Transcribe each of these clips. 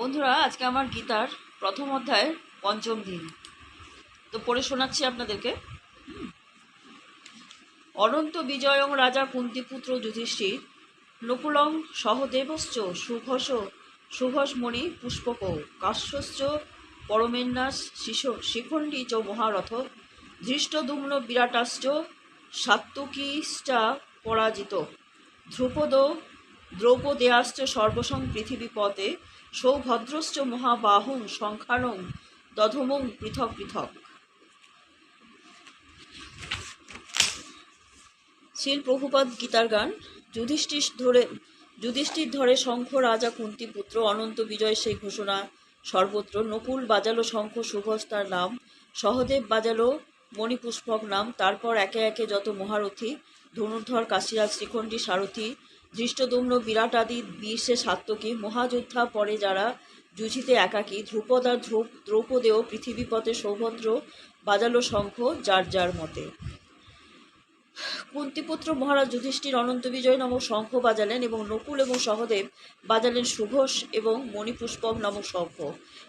বন্ধুরা, আজকে আমার গীতার প্রথম অধ্যায়ের পঞ্চম দিন। তো পড়ে শোনাচ্ছি আপনাদেরকে। অনন্ত বিজয়ং রাজা কুন্তিপুত্র যুধিষ্ঠির, নকুলং সহদেবশ্চ সুঘোষ সুঘোষমণি পুষ্পক, কাশ্যশ্চ পরমেন্যাস শিশ শিখণ্ডী চ মহারথ, ধৃষ্টদুম্ন বিরাটাশ্চ সাত্তুকীশ্চা পরাজিত। ধ্রুপদ, দ্রৌপদেয়াশ্চ সর্বসং পৃথিবীপতে সৌভদ্রশ্চ মহাবাহুং সংখ্যানং দধমং পৃথক পৃথক। শিল প্রভুপাদ গীতার গান, যুধিষ্ঠির ধরে যুধিষ্ঠির ধরে শঙ্খ রাজা কুন্তি পুত্র অনন্ত বিজয় সেই ঘোষণা, সর্বত্র নকুল বাজালো শঙ্খ সুভস তার নাম, সহদেব বাজালো মণিপুষ্পক নাম, তারপর একে একে যত মহারথী, ধনুর্ধর কাশিরাজ শ্রীখণ্ডী, সারথী ধৃষ্টদুম্ন বিরাট আদি বীরসে সাত্তকী মহাযোদ্ধা পরে যারা যুঝিতে একাকী, ধ্রুপদ আর দ্রৌপদেও পৃথিবীপথে সৌভদ্র বাজালো শঙ্খ যার যার মতে। কুন্তিপুত্র মহারাজ যুধিষ্ঠির অনন্ত বিজয় নামক শঙ্খ বাজালেন এবং নকুল এবং সহদেব বাজালেন সুঘোষ এবং মণিপুষ্পম নামক শঙ্খ।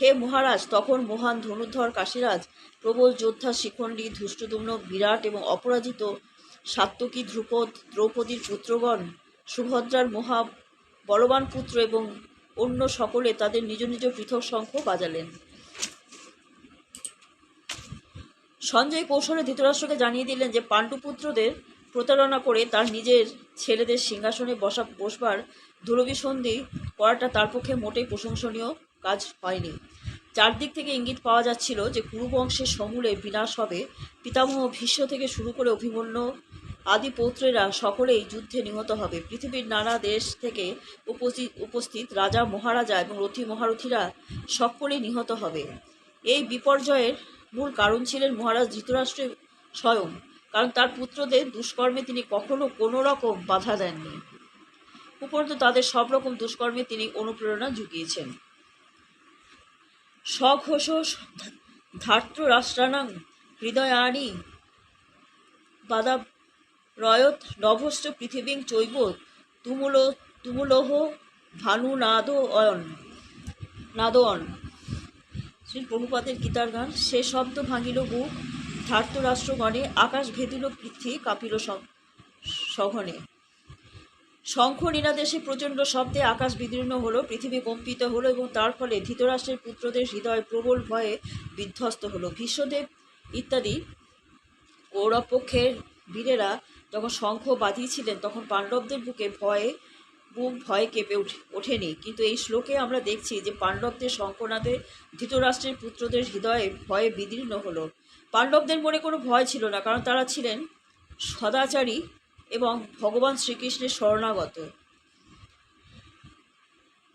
হে মহারাজ, তখন মহান ধনুর্ধর কাশীরাজ, প্রবল যোদ্ধা শিখণ্ডী ধুষ্টদুম্ন বিরাট এবং অপরাজিত সাত্তকী ধ্রুপদ, দ্রৌপদীর পুত্রগণ সুভদ্রার মহা বলবান পুত্র এবং অন্য সকলে তাদের নিজ নিজ পৃথক শঙ্খ বাজালেন। সঞ্জয় কৌশলে ধৃতরাষ্ট্রকে জানিয়ে দিলেন যে, পাণ্ডুপুত্রদের প্রতারণা করে তার নিজের ছেলেদের সিংহাসনে বসা বসবার দুরভিসন্ধি করাটা তার পক্ষে মোটেই প্রশংসনীয় কাজ হয়নি। চারদিক থেকে ইঙ্গিত পাওয়া যাচ্ছিল যে, কুরুবংশের সমূলে বিনাশ হবে, পিতামহ ভীষ্ম থেকে শুরু করে অভিমন্যু আদি পৌত্রেরা সকলেই যুদ্ধে নিহত হবে। পৃথিবীর নানা দেশ থেকে উপস্থিত উপস্থিত রাজা মহারাজা এবং রথী মহারথীরা সকলেই নিহত হবে। এই বিপর্যয়ের মূল কারণ ছিলেন মহারাজ ধৃতরাষ্ট্র স্বয়ং, কারণ তার পুত্রদের দুষ্কর্মে তিনি কখনো কোনো রকম বাধা দেননি। উপরন্তু তাদের সব রকম দুষ্কর্মে তিনি অনুপ্রেরণা জুগিয়েছেন। স্বঘোষ ধার্ত রাষ্ট্রানাং হৃদয়ানি বাদা রয়ত নভশ্চ পৃথিবীং চৈব তুমুল, তুমুলহ ভানু নাদ অয়ন নাদয়ন শ্রী প্রভুপাদের গীতার গান, সে শব্দ ভাঙিল বুক ধার্তরাষ্ট্রগণে আকাশ ভেদিল পৃথ্বী কাঁপিল সঘনে। শঙ্খ নিনাদেশে প্রচণ্ড শব্দে আকাশ বিদীর্ণ হলো, পৃথিবী কম্পিত হলো এবং তার ফলে ধৃতরাষ্ট্রের পুত্রদের হৃদয় প্রবল ভয়ে বিধ্বস্ত হলো। ভীষ্মদেব ইত্যাদি কৌরবপক্ষের বীরেরা যখন শঙ্খ বাঁধিয়েছিলেন, তখন পাণ্ডবদের বুকে ভয়ে, বুক ভয়ে কেঁপে ওঠেনি। কিন্তু এই শ্লোকে আমরা দেখছি যে পাণ্ডবদের শঙ্কনাদে ধৃতরাষ্ট্রের পুত্রদের হৃদয়ে ভয়ে বিদীর্ণ হলো। পাণ্ডবদের মনে কোনো ভয় ছিল না, কারণ তারা ছিলেন সদাচারী এবং ভগবান শ্রীকৃষ্ণের শরণাগত।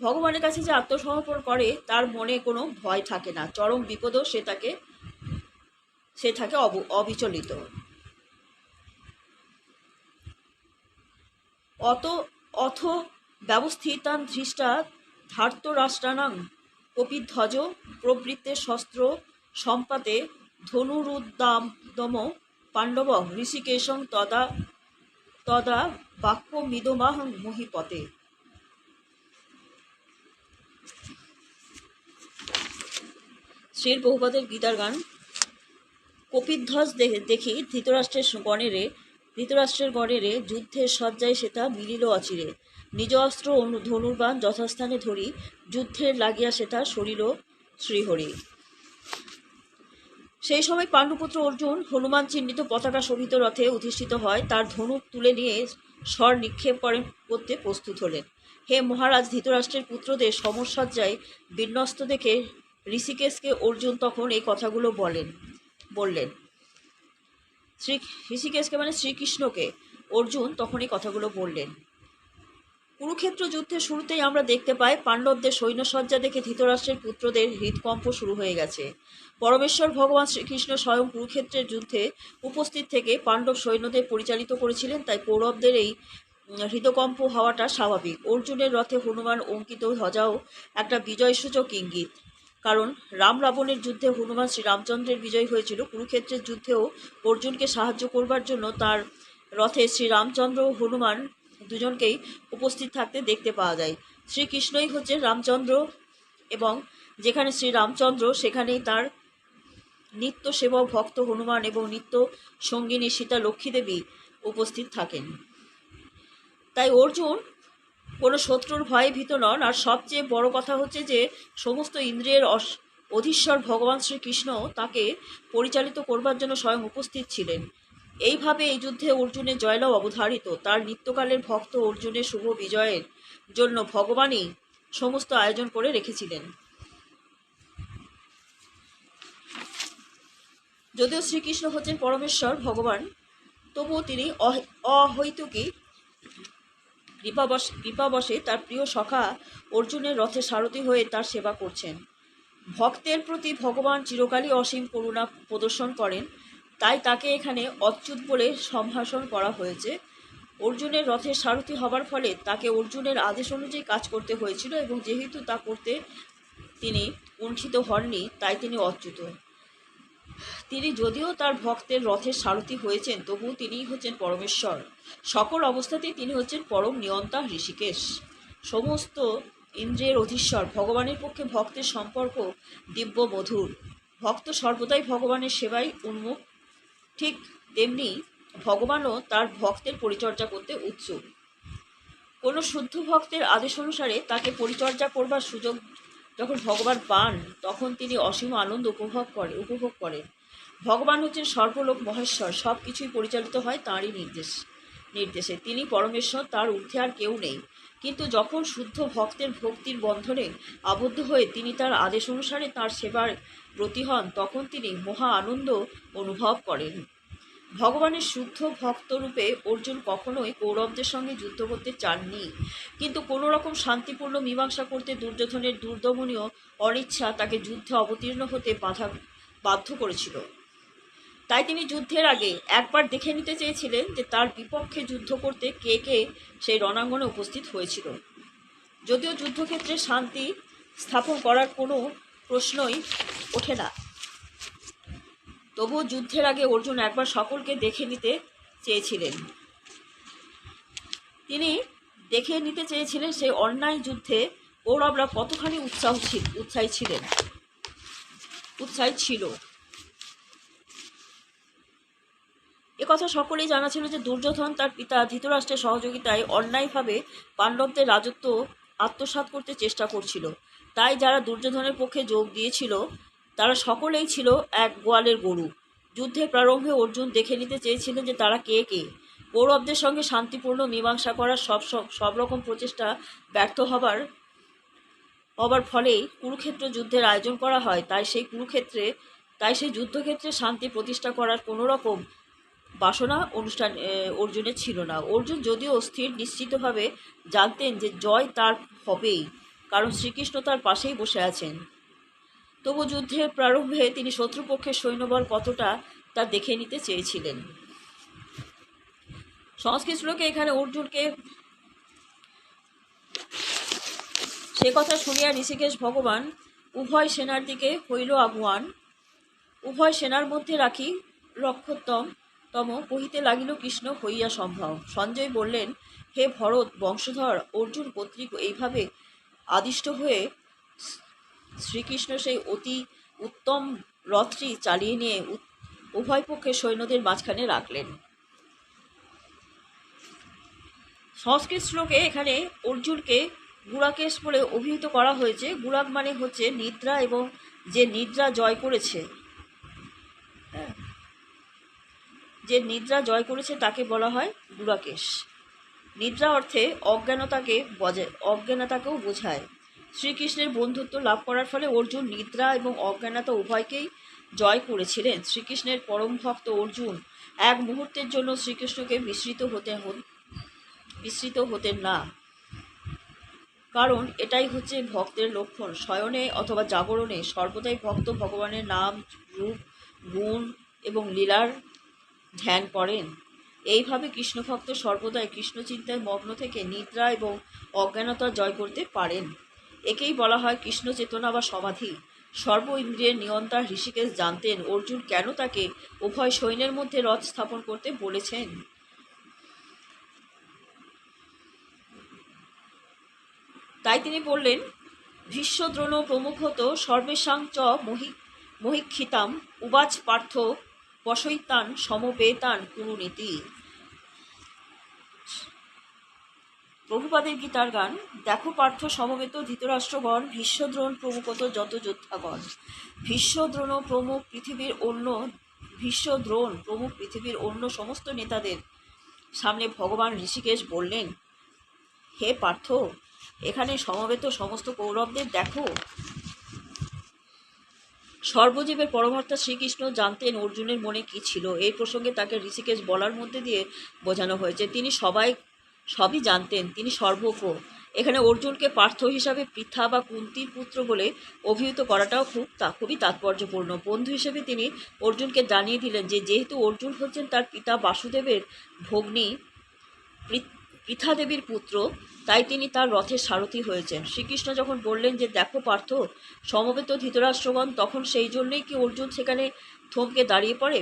ভগবানের কাছে যে আত্মসমর্পণ করে, তার মনে কোনো ভয় থাকে না। চরম বিপদও সে তাকে, সে থাকে অব, অবিচলিত। অত অথ ব্যবস্থিতান ধৃষ্টা ধার্ত রাষ্ট্রানাং কপিধ্বজ প্রবৃত্তে শস্ত্র সম্পাতে ধনুরুদ্দাম দম পাণ্ডব ঋষিকেশং তদা তদা বাক্য মিদমাহং মহিপতে। শ্রীর বহুপাদের গীতার গান কপিধ্বজ দেখি ধৃতরাষ্ট্রের গণেরে ধৃতরাষ্ট্রের গণেরে যুদ্ধের সজ্জায় সেটা মিলিল অচিরে। নিজ অস্ত্র ধনুর্বাণ যথাস্থানে ধরি, যুদ্ধের লাগিয়া সেটা সরিল শ্রীহরি। সেই সময় পাণ্ডুপুত্র অর্জুন হনুমান চিহ্নিত পতাকা শোভিত রথে অধিষ্ঠিত হয়, তার ধনুক তুলে নিয়ে স্বর নিক্ষেপ করেন করতে প্রস্তুত হলেন। হে মহারাজ, ধৃতরাষ্ট্রের পুত্রদের সমসজ্জায় বিন্যস্ত দেখে ঋষিকেশকে অর্জুন তখন এই কথাগুলো বলেন, বললেন শ্রী ঋষিকেশকে মানে শ্রীকৃষ্ণকে অর্জুন তখন এই কথাগুলো বললেন। কুরুক্ষেত্র যুদ্ধের শুরুতেই আমরা দেখতে পাই পাণ্ডবদের সৈন্যসজ্জা দেখে ধৃতরাষ্ট্রের পুত্রদের হৃদকম্প শুরু হয়ে গেছে। পরমেশ্বর ভগবান শ্রীকৃষ্ণ স্বয়ং কুরুক্ষেত্রের যুদ্ধে উপস্থিত থেকে পাণ্ডব সৈন্যদের পরিচালিত করেছিলেন, তাই কৌরবদের এই হৃদকম্প হওয়াটা স্বাভাবিক। অর্জুনের রথে হনুমান অঙ্কিত ধ্বজাও একটা বিজয়সূচক ইঙ্গিত। কারণ রাম রাবণের যুদ্ধে হনুমান শ্রীরামচন্দ্রের বিজয় হয়েছিল। কুরুক্ষেত্রের যুদ্ধেও অর্জুনকে সাহায্য করবার জন্য তার রথে শ্রীরামচন্দ্র ও হনুমান দুজনকেই উপস্থিত থাকতে দেখতে পাওয়া যায়। শ্রীকৃষ্ণই হচ্ছেন রামচন্দ্র এবং যেখানে শ্রীরামচন্দ্র, সেখানেই তার নিত্য সেবক ভক্ত হনুমান এবং নিত্য সঙ্গিনী সীতা লক্ষ্মী দেবী উপস্থিত থাকেন। তাই অর্জুন কোনো শত্রুর ভয়ে ভীত নন। আর সবচেয়ে বড় কথা হচ্ছে যে, সমস্ত ইন্দ্রিয়ের অধীশ্বর ভগবান শ্রীকৃষ্ণ তাকে পরিচালিত করবার জন্য স্বয়ং উপস্থিত ছিলেন। এইভাবে এই যুদ্ধে অর্জুনের জয়লাভ অবধারিত। তার নিত্যকালের ভক্ত অর্জুনের শুভ বিজয়ের জন্য ভগবানই সমস্ত আয়োজন করে রেখেছিলেন। যদিও শ্রীকৃষ্ণ হচ্ছেন পরমেশ্বর ভগবান, তবুও তিনি অহ- অহৈতুকী কৃপাবশ কৃপাবশে তার প্রিয় সখা অর্জুনের রথে সারথি হয়ে তার সেবা করছেন। ভক্তের প্রতি ভগবান চিরকালই অসীম করুণা প্রদর্শন করেন, তাই তাকে এখানে অচ্যুত বলে সম্ভাষণ করা হয়েছে। অর্জুনের রথের সারথি হবার ফলে তাকে অর্জুনের আদেশ অনুযায়ী কাজ করতে হয়েছিল এবং যেহেতু তা করতে তিনি কুণ্ঠিত হননি, তাই তিনি অচ্যুত। তিনি যদিও তার ভক্তের রথের সারথি হয়েছেন, তবুও তিনিই হচ্ছেন পরমেশ্বর। সকল অবস্থাতেই তিনি হচ্ছেন পরম নিয়ন্তা ঋষিকেশ। সমস্ত ইন্দ্রিয়ের অধীশ্বর, ভগবানের পক্ষে ভক্তের সম্পর্ক দিব্য মধুর। ভক্ত সর্বদাই ভগবানের সেবায় উন্মুখ। ঠিক তেমনি ভগবানও তার ভক্তের পরিচর্যা করতে উৎসুক। কোনো শুদ্ধ ভক্তের আদেশ অনুসারে তাকে পরিচর্যা করবার সুযোগ যখন ভগবান পান, তখন তিনি অসীম আনন্দ উপভোগ করে, উপভোগ করেন। ভগবান হচ্ছেন সর্বলোক মহেশ্বর সব কিছুই পরিচালিত হয় তাঁরই নির্দেশ, নির্দেশে। তিনি পরমেশ্বর, তার ঊর্ধ্বে আর কেউ নেই। কিন্তু যখন শুদ্ধ ভক্তের ভক্তির বন্ধনে আবদ্ধ হয়ে তিনি তার আদেশ অনুসারে তার সেবার ব্রতী হন তখন তিনি মহা আনন্দ অনুভব করেন। ভগবানের শুদ্ধ ভক্তরূপে অর্জুন কখনোই কৌরবদের সঙ্গে যুদ্ধ করতে চাননি। কিন্তু কোনো রকম শান্তিপূর্ণ মীমাংসা করতে দুর্যোধনের দুর্দমনীয় অনিচ্ছা তাকে যুদ্ধে অবতীর্ণ হতে বাধা, বাধ্য করেছিল। তাই তিনি যুদ্ধের আগে একবার দেখে নিতে চেয়েছিলেন যে তার বিপক্ষে যুদ্ধ করতে কে কে সেই রণাঙ্গনে উপস্থিত হয়েছিল। যদিও যুদ্ধক্ষেত্রে শান্তি স্থাপন করার কোনো প্রশ্নই ওঠে না। তবুও যুদ্ধের আগে অর্জুন একবার সকলকে দেখে নিতে চেয়েছিলেন। তিনি দেখে নিতে চেয়েছিলেন সেই অন্যায় যুদ্ধে কৌরবরা কতখানি উৎসাহ ছিল উৎসাহী ছিলেন। উৎসাহী ছিল। একথা সকলেই জানা ছিল যে দুর্যোধন তার পিতা ধৃতরাষ্ট্রের সহযোগিতায় অন্যায়ভাবে পাণ্ডবদের রাজত্ব আত্মসাৎ করতে চেষ্টা করছিল। তাই যারা দুর্যোধনের পক্ষে যোগ দিয়েছিল তারা সকলেই ছিল এক গোয়ালের গরু। যুদ্ধের প্রারম্ভে অর্জুন দেখে নিতে চেয়েছিলেন যে তারা কে কে। কৌরবদের সঙ্গে শান্তিপূর্ণ মীমাংসা করার সব সব রকম প্রচেষ্টা ব্যর্থ হবার হবার ফলেই কুরুক্ষেত্র যুদ্ধের আয়োজন করা হয়। তাই সেই কুরুক্ষেত্রে, তাই সেই যুদ্ধক্ষেত্রে শান্তি প্রতিষ্ঠা করার কোনো রকম বাসনা অনুষ্ঠান অর্জুনের ছিল না। অর্জুন যদিও স্থির, নিশ্চিতভাবে জানতেন যে জয় তার হবেই, কারণ শ্রীকৃষ্ণ তার পাশেই বসে আছেন। তবু যুদ্ধের প্রারম্ভে তিনি শত্রুপক্ষের সৈন্যবল কতটা তা দেখে নিতে চেয়েছিলেন। সংস্কৃত শ্লোকে এখানে অর্জুনকে সে কথা শুনিয়া ঋষিকেশ ভগবান উভয় সেনার দিকে হইল আগুয়ান। উভয় সেনার মধ্যে রাখি রক্ষোত্তম, তম কহিতে লাগিল, কৃষ্ণ, হইয়া সম্ভব। সঞ্জয় বললেন, হে ভরত, বংশধর, অর্জুন কর্তৃক এইভাবে আদিষ্ট হয়ে শ্রীকৃষ্ণ সেই অতি উত্তম রথটি চালিয়ে নিয়ে উভয় পক্ষের সৈন্যদের মাঝখানে রাখলেন। সংস্কৃত শ্লোকে এখানে অর্জুনকে গুড়াকেশ বলে অভিহিত করা হয়েছে। গুড়াক মানে হচ্ছে নিদ্রা এবং যে নিদ্রা জয় করেছে হ্যাঁ যে নিদ্রা জয় করেছে তাকে বলা হয় গুড়াকেশ। নিদ্রা অর্থে অজ্ঞানতাকে বজায়, অজ্ঞানতাকেও বোঝায়। শ্রীকৃষ্ণের বন্ধুত্ব লাভ করার ফলে অর্জুন নিদ্রা এবং অজ্ঞানতা উভয়কেই জয় করেছিলেন। শ্রীকৃষ্ণের পরম ভক্ত অর্জুন এক মুহূর্তের জন্য শ্রীকৃষ্ণকে বিস্মৃত হতে বিস্মৃত হতেন না। কারণ এটাই হচ্ছে ভক্তের লক্ষণ। শয়নে অথবা জাগরণে সর্বদাই ভক্ত ভগবানের নাম, রূপ, গুণ এবং লীলার ধ্যান করেন। এইভাবে কৃষ্ণভক্ত সর্বদাই কৃষ্ণ চিন্তায় মগ্ন থেকে নিদ্রা এবং অজ্ঞানতা জয় করতে পারেন। একেই বলা হয় কৃষ্ণ চেতনা বা সমাধি। সর্ব ইন্দ্রিয়ের নিয়ন্তা ঋষিকেশ জানতেন, অর্জুন কেন তাকে উভয় সৈন্যের মধ্যে রথ স্থাপন করতে বলেছেন? তাই তিনি বললেন, ভীষ্মদ্রোণ প্রমুখত সর্বেষাং চ মহি, মহিক্ষিতাম, উবাচ পার্থ বসৈতান সমবেতান কুরুনীতি। প্রভুপাদের গীতার গান, দেখো পার্থ সমবেত ধৃতরাষ্ট্রগণ, ভীষ্মদ্রোণ প্রমুখত যত যোদ্ধাগণ। ভীষ্মদ্রোণ প্রমুখ পৃথিবীর অন্য, ভীষ্মদ্রোণ প্রমুখ পৃথিবীর অন্য সমস্ত নেতাদের সামনে ভগবান ঋষিকেশ বললেন, হে পার্থ, এখানে সমবেত সমস্ত কৌরবদের দেখো। সর্বজীবের পরমাত্মা শ্রীকৃষ্ণ জানতেন অর্জুনের মনে কি ছিল। এই প্রসঙ্গে তাকে ঋষিকেশ বলার মধ্যে দিয়ে বোঝানো হয়েছে। তিনি সবাই সবই জানতেন, তিনি সর্বজ্ঞ এখানে অর্জুনকে পার্থ হিসাবে পৃথা বা কুন্তির পুত্র বলে অভিহিত করাটাও খুব তা, খুবই তাৎপর্যপূর্ণ। বন্ধু হিসেবে তিনি অর্জুনকে জানিয়ে দিলেন যে, যেহেতু অর্জুন হচ্ছেন তার পিতা বাসুদেবের ভগ্নী পৃথাদেবীর পুত্র, তাই তিনি তার রথের সারথি হয়েছেন। শ্রীকৃষ্ণ যখন বললেন যে, দেখো পার্থ, সমবেত ধৃতরাষ্ট্রগণ তখন সেই জন্যই কি অর্জুন সেখানে থমকে দাঁড়িয়ে পড়ে?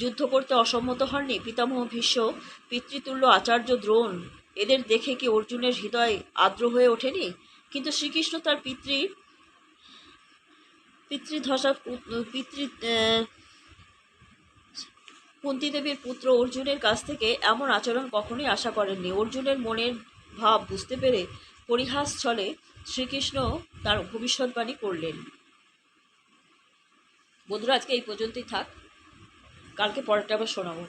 যুদ্ধ করতে অসম্মত হননি। পিতামহ ভীষ্ম পিতৃতুল্য আচার্য দ্রোণ এদের দেখে কি অর্জুনের হৃদয় আর্দ্র হয়ে ওঠেনি? কিন্তু শ্রীকৃষ্ণ তার পিতৃ পিতৃধসা পিতৃ আহ, কুন্তী দেবীর পুত্র অর্জুনের কাছ থেকে এমন আচরণ কখনোই আশা করেননি। অর্জুনের মনের ভাব বুঝতে পেরে পরিহাস ছলে শ্রীকৃষ্ণ তার ভবিষ্যৎবাণী করলেন। বন্ধুরা আজকে এই পর্যন্তই থাক। কালকে পরেরটা আবার শোনাবো।